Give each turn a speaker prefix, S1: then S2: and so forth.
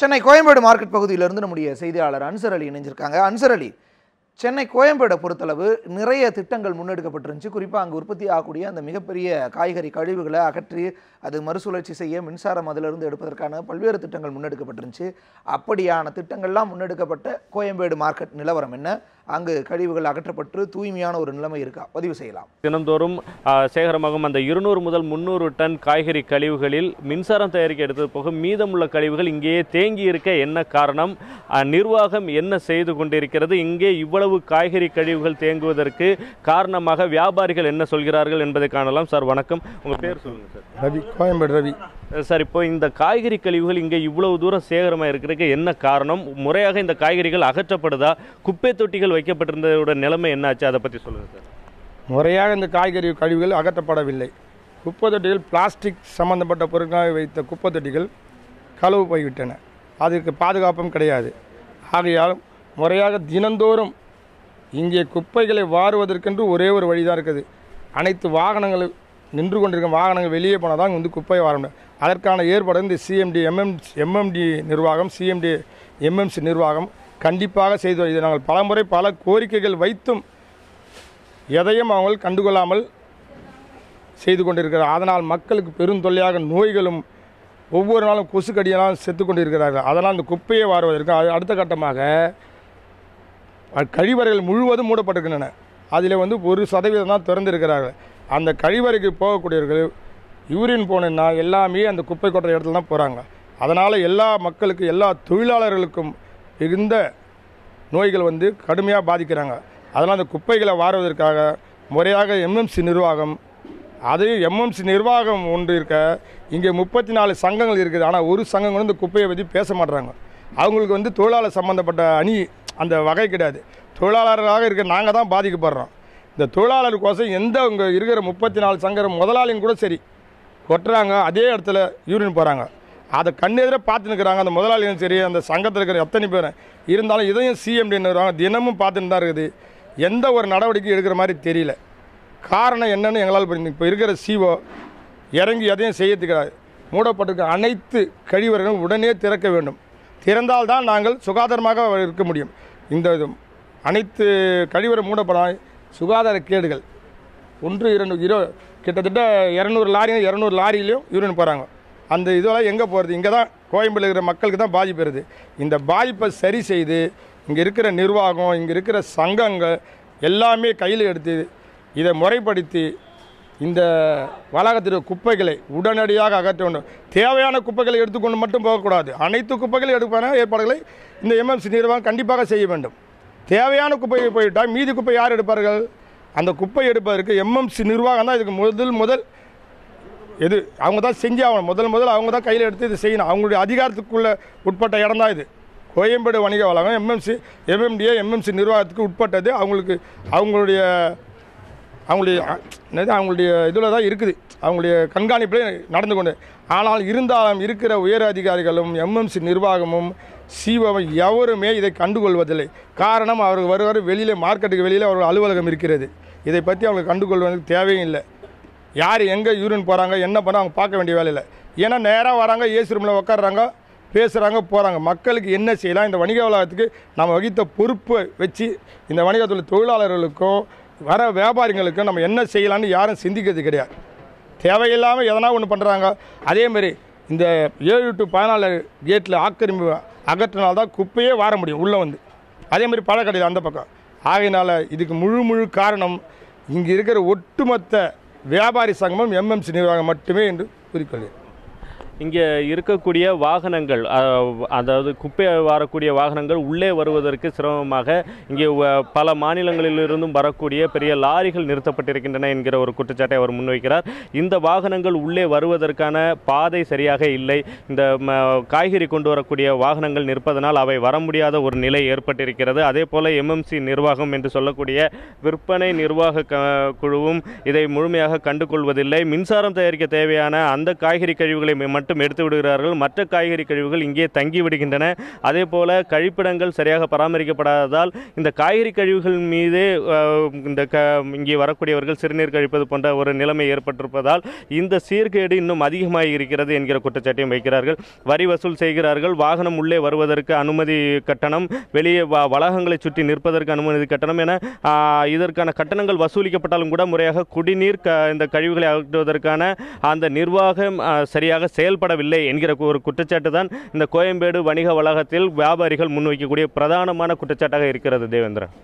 S1: Chennai Koyambedu market பகுதியிலிருந்து நம்முடைய செய்தியாளர் அன்சர் அலி இணைஞ்சிருக்காங்க. அன்சர் அலி சென்னை கோயம்பேடை பொறுத்தளவு நிறைய திட்டங்கள் முன்னெடுக்கப்பட்டிருந்துச்சு. குறிப்பாக அங்கே உற்பத்தி ஆகக்கூடிய அந்த மிகப்பெரிய காய்கறி கழிவுகளை அகற்றி அது மறுசுழற்சி செய்ய மின்சாரம் அதிலிருந்து எடுப்பதற்கான பல்வேறு திட்டங்கள் முன்னெடுக்கப்பட்டிருந்துச்சு. அப்படியான திட்டங்கள்லாம் முன்னெடுக்கப்பட்ட கோயம்பேடு மார்க்கெட் நிலவரம் என்ன? அங்கு கழிவுகள் அகற்றப்பட்டு தூய்மையான ஒரு நிலைமை இருக்கா? பதிவு செய்யலாம்.
S2: தினந்தோறும் சேகரமாகும் அந்த இருநூறு முதல் முந்நூறு டன் காய்கறி கழிவுகளில் மின்சாரம் தயாரிக்க எடுத்தது போக மீதமுள்ள கழிவுகள் இங்கேயே தேங்கி இருக்க என்ன காரணம்? நிர்வாகம் என்ன செய்து கொண்டிருக்கிறது? இங்கே இவ்வளவு காய்கறி கழிவுகள் தேங்குவதற்கு காரணமாக வியாபாரிகள் என்ன சொல்கிறார்கள் என்பதை காணலாம். சார் வணக்கம். உங்கள் பேர் சொல்லுங்கள் சார்.
S3: ரவி கோயம்பேடு ரவி.
S2: சார் இப்போ இந்த காய்கறி கழிவுகள் இங்கே இவ்வளவு தூரம் சேகரமாக இருக்கிறதுக்கு என்ன காரணம்? முறையாக இந்த காய்கறிகள் அகற்றப்படுதா? குப்பை தொட்டிகள் வைக்கப்பட்டிருந்ததோட நிலைமை என்னாச்சு? அதை பற்றி சொல்லுங்கள் சார்.
S3: முறையாக இந்த காய்கறி கழிவுகள் அகற்றப்படவில்லை. குப்பை தொட்டிகள் பிளாஸ்டிக் சம்பந்தப்பட்ட பொருட்களை வைத்த குப்பை தொட்டிகள் களவு போய்விட்டன. அதுக்கு பாதுகாப்பும் கிடையாது. ஆகையால் முறையாக தினந்தோறும் இங்கே குப்பைகளை வாருவதற்கென்று ஒரே ஒரு வழிதான் இருக்குது. அனைத்து வாகனங்களும் நின்று கொண்டிருக்கும் வாகனங்கள் வெளியே போனால் தான் வந்து குப்பையை வர முடியும். அதற்கான ஏற்பாடு இந்த சிஎம்டி எம்எம் எம்எம்டி நிர்வாகம் சிஎம்டி எம்எம்சி நிர்வாகம் கண்டிப்பாக செய்து இதை நாங்கள் பலமுறை பல கோரிக்கைகள் வைத்தும் எதையும் அவங்கள் கண்டுகொள்ளாமல் செய்து கொண்டிருக்கிறார் அதனால் மக்களுக்கு பெருந்தொல்லையாக நோய்களும் ஒவ்வொரு நாளும் கொசுக்கடியெல்லாம் செத்து கொண்டிருக்கிறார்கள். அதனால் அந்த குப்பையை வாருவதற்கு அது அடுத்த கட்டமாக கழிவறைகள் முழுவதும் மூடப்பட்டிருக்கின்றன. அதில் வந்து ஒரு சதவீதம் தான் திறந்திருக்கிறார்கள். அந்த கழிவறைக்கு போகக்கூடியவர்கள் யூரின் போனேன்னா எல்லாமே அந்த குப்பை கொட்டுற இடத்துல தான் போகிறாங்க அதனால் எல்லா மக்களுக்கு எல்லா தொழிலாளர்களுக்கும் மிகுந்த நோய்கள் வந்து கடுமையாக பாதிக்கிறாங்க. அதனால் அந்த குப்பைகளை வாருவதற்காக முறையாக எம்எம்சி நிர்வாகம் அதையும் எம்எம்சி நிர்வாகம் ஒன்று இருக்க இங்கே முப்பத்தி நாலு சங்கங்கள் இருக்குது. ஆனால் ஒரு சங்கங்களும் இந்த குப்பையை பற்றி பேச மாட்டுறாங்க அவங்களுக்கு வந்து தொழிலாளர் சம்மந்தப்பட்ட அணி அந்த வகை கிடையாது. தொழிலாளர்களாக இருக்க நாங்கள் தான் பாதிக்கப்படுறோம். இந்த தொழிலாளருக்கோசம் எந்த இங்கே இருக்கிற முப்பத்தி நாலு சங்கம் முதலாளியும் கூட சரி. கொட்டுறாங்க அதே இடத்துல யூரின் போகிறாங்க அதை கண்ணெதிராக பார்த்து நிற்கிறாங்க அந்த முதலாளியும் சரி அந்த சங்கத்தில் இருக்கிற எத்தனை பேர். இருந்தாலும் இதையும் சிஎம்டி வருவாங்க. தினமும் பார்த்துட்டு தான் இருக்குது. எந்த ஒரு நடவடிக்கை எடுக்கிற மாதிரி தெரியல. காரணம் என்னென்னு எங்களால் இப்போ இருக்கிற சிஓ இறங்கி எதையும் செய்யறதுக்காது மூடப்பட்டிருக்க அனைத்து கழிவறைகளும் உடனே திறக்க வேண்டும். திறந்தால்தான் நாங்கள் சுகாதாரமாக இருக்க முடியும். இந்த இது அனைத்து கழிவறை மூடப்படாமல் சுகாதார கேடுகள். ஒன்று இரண்டு இரு கிட்டத்தட்ட இரநூறு லாரியும் இரநூறு லாரியிலையும் யூரின் போகிறாங்க அந்த இதெல்லாம் எங்கே போகிறது இங்கே தான் கோயம்பேடு இருக்கிற மக்களுக்கு தான் பாதிப்பு வருது. இந்த பாதிப்பை சரி செய்து இங்கே இருக்கிற நிர்வாகம் இங்கே இருக்கிற சங்கங்கள் எல்லாமே கையில் எடுத்து இதை முறைப்படுத்தி இந்த வளாகத்தில் குப்பைகளை உடனடியாக அகற்ற வேண்டும். தேவையான குப்பைகளை எடுத்துக்கொண்டு மட்டும் போகக்கூடாது. அனைத்து குப்பைகளையும் எடுப்பான ஏற்பாடுகளை இந்த எம்எம்சி நிர்வாகம் கண்டிப்பாக செய்ய வேண்டும். தேவையான குப்பையை போயிட்டால் மீதி குப்பை யார் எடுப்பார்கள்? அந்த குப்பை எடுப்பதற்கு எம்எம்சி நிர்வாகம் தான் இதுக்கு முதல் முதல் எது அவங்க தான் செஞ்சாகணும் முதல் முதல் அவங்க தான் கையில் எடுத்து இது செய்யணும். அவங்களுடைய அதிகாரத்துக்குள்ள உட்பட்ட இடம் தான் இது. கோயம்பேடு வணிக வளாகம் எம்எம்சி எம்எம்டிஏ எம்எம்சி நிர்வாகத்துக்கு உட்பட்டது. அவங்களுக்கு அவங்களுடைய அவங்களுடைய அவங்களுடைய இதில் தான் இருக்குது. அவங்களுடைய கண்காணிப்பிலே நடந்து கொண்டு. ஆனால் இருந்தாலும் இருக்கிற உயர் அதிகாரிகளும் எம்எம்சி நிர்வாகமும் சிஓவும் எவருமே இதை கண்டுகொள்வதில்லை. காரணம் அவர்கள் வருவார் வெளியில் மார்க்கெட்டுக்கு வெளியில் அவர்கள் அலுவலகம் இருக்கிறது. இதை பற்றி அவங்க கண்டுகொள்வதற்கு தேவையும் இல்லை. யார் எங்கே யூரின் போகிறாங்க என்ன பண்ண அவங்க பார்க்க வேண்டிய வேலை இல்லை. ஏன்னா நேராக வராங்க ஏசி ரூமில் உட்காடுறாங்க பேசுகிறாங்க போகிறாங்க மக்களுக்கு என்ன செய்யலாம்? இந்த வணிக வளாகத்துக்கு நம்ம வகித்த பொறுப்பை வச்சு இந்த வணிகத்தில் தொழிலாளர்களுக்கும் வர வியாபாரிகளுக்கு நம்ம என்ன செய்யலாம்னு யாரும் சிந்திக்கிறது கிடையாது. தேவையில்லாமல் எதனா ஒன்று பண்ணுறாங்க அதேமாரி இந்த ஏழு டு பதினாலு கேட்டில் ஆக்கிரமிப்பு அகற்றினால்தான் குப்பையே வார முடியும் உள்ளே வந்து. அதேமாதிரி பழக்கடையில் அந்த பக்கம். ஆகையினால் இதுக்கு முழு முழு காரணம் இங்கே இருக்கிற ஒட்டுமொத்த வியாபாரி சங்கமும் எம்எம்சி நிர்வாகம் மட்டுமே என்று கூறிக்கொள்கிறேன்.
S2: இங்கே இருக்கக்கூடிய வாகனங்கள் அதாவது குப்பை வரக்கூடிய வாகனங்கள் உள்ளே வருவதற்கு சிரமமாக இங்கே வ- பல மாநிலங்களிலிருந்தும் வரக்கூடிய பெரிய லாரிகள் நிறுத்தப்பட்டிருக்கின்றன என்கிற ஒரு குற்றச்சாட்டை அவர் முன்வைக்கிறார். இந்த வாகனங்கள் உள்ளே வருவதற்கான பாதை சரியாக இல்லை. இந்த ம, காய்கறி கொண்டு வரக்கூடிய வாகனங்கள் நிற்பதனால் அவை வர முடியாத ஒரு நிலை ஏற்பட்டிருக்கிறது. அதே போல எம்எம்சி நிர்வாகம் என்று சொல்லக்கூடிய விற்பனை நிர்வாக க குழுவும் இதை முழுமையாக கண்டுகொள்வதில்லை. மின்சாரம் தயாரிக்க தேவையான அந்த காய்கறி கழிவுகளை மட்டும் மட்டும் எடுத்து விடுகிறார்கள். மற்ற காய்கறி கழிவுகள் இங்கே தங்கி விடுகின்றன. அதே போல கழிப்பிடங்கள் சரியாக பராமரிக்கப்படாததால் இந்த காய்கறி கழிவுகள் மீது இந்த க இங்கே வரக்கூடியவர்கள் சிறுநீர் கழிப்பது போன்ற ஒரு நிலைமை ஏற்பட்டிருப்பதால் இந்த சீர்கேடு இன்னும் அதிகமாக இருக்கிறது என்கிற குற்றச்சாட்டையும் வைக்கிறார்கள். வரி வசூல் செய்கிறார்கள். வாகனம் உள்ளே வருவதற்கு அனுமதி கட்டணம் வெளியே வ- வளாகங்களை சுற்றி நிற்பதற்கு அனுமதி கட்டணம் என இதற்கான கட்டணங்கள் வசூலிக்கப்பட்டாலும் கூட முறையாக குடிநீர் க இந்த கழிவுகளை அகற்றுவதற்கான அந்த நிர்வாகம் சரியாக செயல் செயல்படவில்லை என்கிற ஒரு குற்றச்சாட்டு தான் இந்த கோயம்பேடு வணிக வளாகத்தில் வியாபாரிகள் முன்வைக்கக்கூடிய பிரதானமான குற்றச்சாட்டாக இருக்கிறது தேவேந்திரன்.